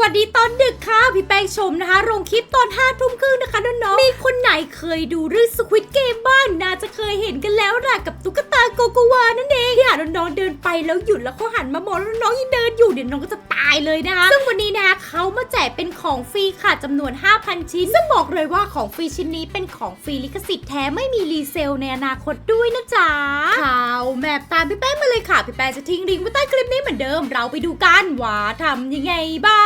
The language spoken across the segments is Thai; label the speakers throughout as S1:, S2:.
S1: วัสดีตอนดึกค่ะ พี่แป้งชมนะคะลงคลิปตอนห้าทุ่มครึ่งนะคะน้องๆมีคนไหนเคยดูเรื่องสควิตเกมบ้างน่าจะเคยเห็นกันแล้วล่ะกับตุ๊กตาโกโกวานั่นเองที่อะน้องๆเดินไปแล้วหยุดแล้วเขาหันมามองแล้วน้องยังเดินอยู่เดี๋ยวน้องก็จะตายเลยนะคะซึ่งวันนี้นะคะเขามาแจกเป็นของฟรีค่ะจำนวน 5,000 ชิ้นซึ่งบอกเลยว่าของฟรีชิ้นนี้เป็นของฟรีลิขสิทธิ์แท้ไม่มีรีเซลในอนาคตด้วยนะจ๊ะข่าวแมปตามพี่แป้งมาเลยค่ะพี่แป้งจะทิ้งลิงก์ไว้ใต้คลิปนี้ เหมือนเดิมเราไปดูกันว่าทำยังไงบ้า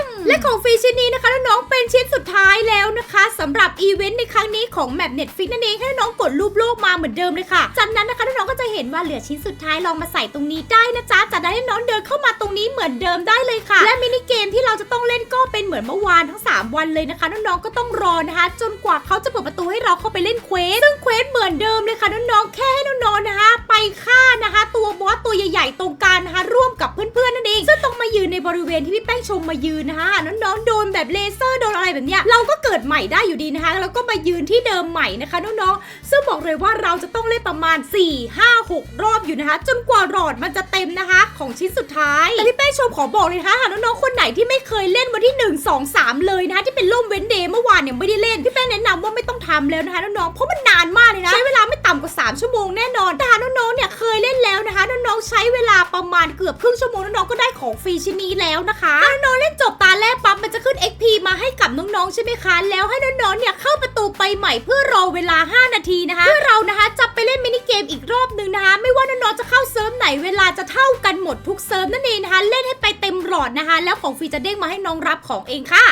S1: ง และของฟรีชิ้นนี้นะคะน้องๆเป็นชิ้นสุดท้ายแล้วนะคะสำหรับอีเวนต์ในครั้งนี้ของแมปเน็ตฟิกนั่นเองให้น้องกดรูปโลกมาเหมือนเดิมเลยค่ะ จากนั้นนะคะน้องก็จะเห็นว่าเหลือชิ้นสุดท้ายลองมาใส่ตรงนี้ได้นะจ๊ะจากนั้นให้น้องเดินเข้ามาตรงนี้เหมือนเดิมได้เลยค่ะ และมินิเกมที่เราจะต้องเล่นก็เป็นเหมือนเมื่อวานทั้ง 3 วันเลยนะคะน้องๆก็ต้องรอนะคะ จนกว่าเขาจะเปิดประตูให้เราเข้าไปเล่นเควสซึ่งเควสเหมือนเดิมเลยค่ะน้องๆแค่ให้น้องๆนะคะ ไปฆ่านะคะ ตัวบอสตัวใหญ่ๆตรง ริเวณที่พี่แป้งชมมายืนนะคะน้องๆโดนแบบเลเซอร์โดนอะไรแบบเนี้ยเราก็เกิดใหม่ได้อยู่ดีนะคะแล้วก็มายืนที่เดิมใหม่นะคะน้องๆซึ่งบอกเลยว่าเราจะต้องเล่นประมาณ 4 5 6 รอบอยู่นะคะ จนกว่าหลอดมันจะเต็มนะคะ ของชิ้นสุดท้ายแต่พี่แป้งชมขอบอกเลยนะคะหาน้องๆคนไหนที่ไม่เคยเล่นวันที่ 1 2 3 เลยนะคะที่เป็นล่มเว้นเดย์เมื่อวานเนี่ยไม่ได้เล่นพี่แป้งแนะนำว่าไม่ต้องทำแล้วนะคะน้องๆเพราะมันนานมากเลยนะใช้เวลาไม่ต่ำกว่า 3 ชั่วโมงแน่นอนแต่หากน้องๆเนี่ยเคยเล่นแล้วนะคะน้องๆใช้เวลาณเกือบครึ่งชั่วโมงน้องๆก็ได้ของฟรีชิ้นนี้แล้วนะคะถ้าน้องๆเล่นจบตาแรกปั๊บมันจะขึ้น XP มาให้กับน้องๆใช่ไหมคะ แล้วให้น้องๆเนี่ยเข้าประตูไปใหม่เพื่อรอเวลา 5 นาทีนะคะเพื่อเรานะคะจะไปเล่นมินิเกมอีกรอบหนึ่งนะคะ ไม่ว่าน้องๆจะเข้าเซิร์ฟไหนเวลาจะเท่ากันหมดทุกเซิร์ฟนั่นเองนะคะ เล่นให้ไปเต็มหลอดนะคะ แล้วของฟรีจะเด้งมาให้น้องรับของเองค่ะ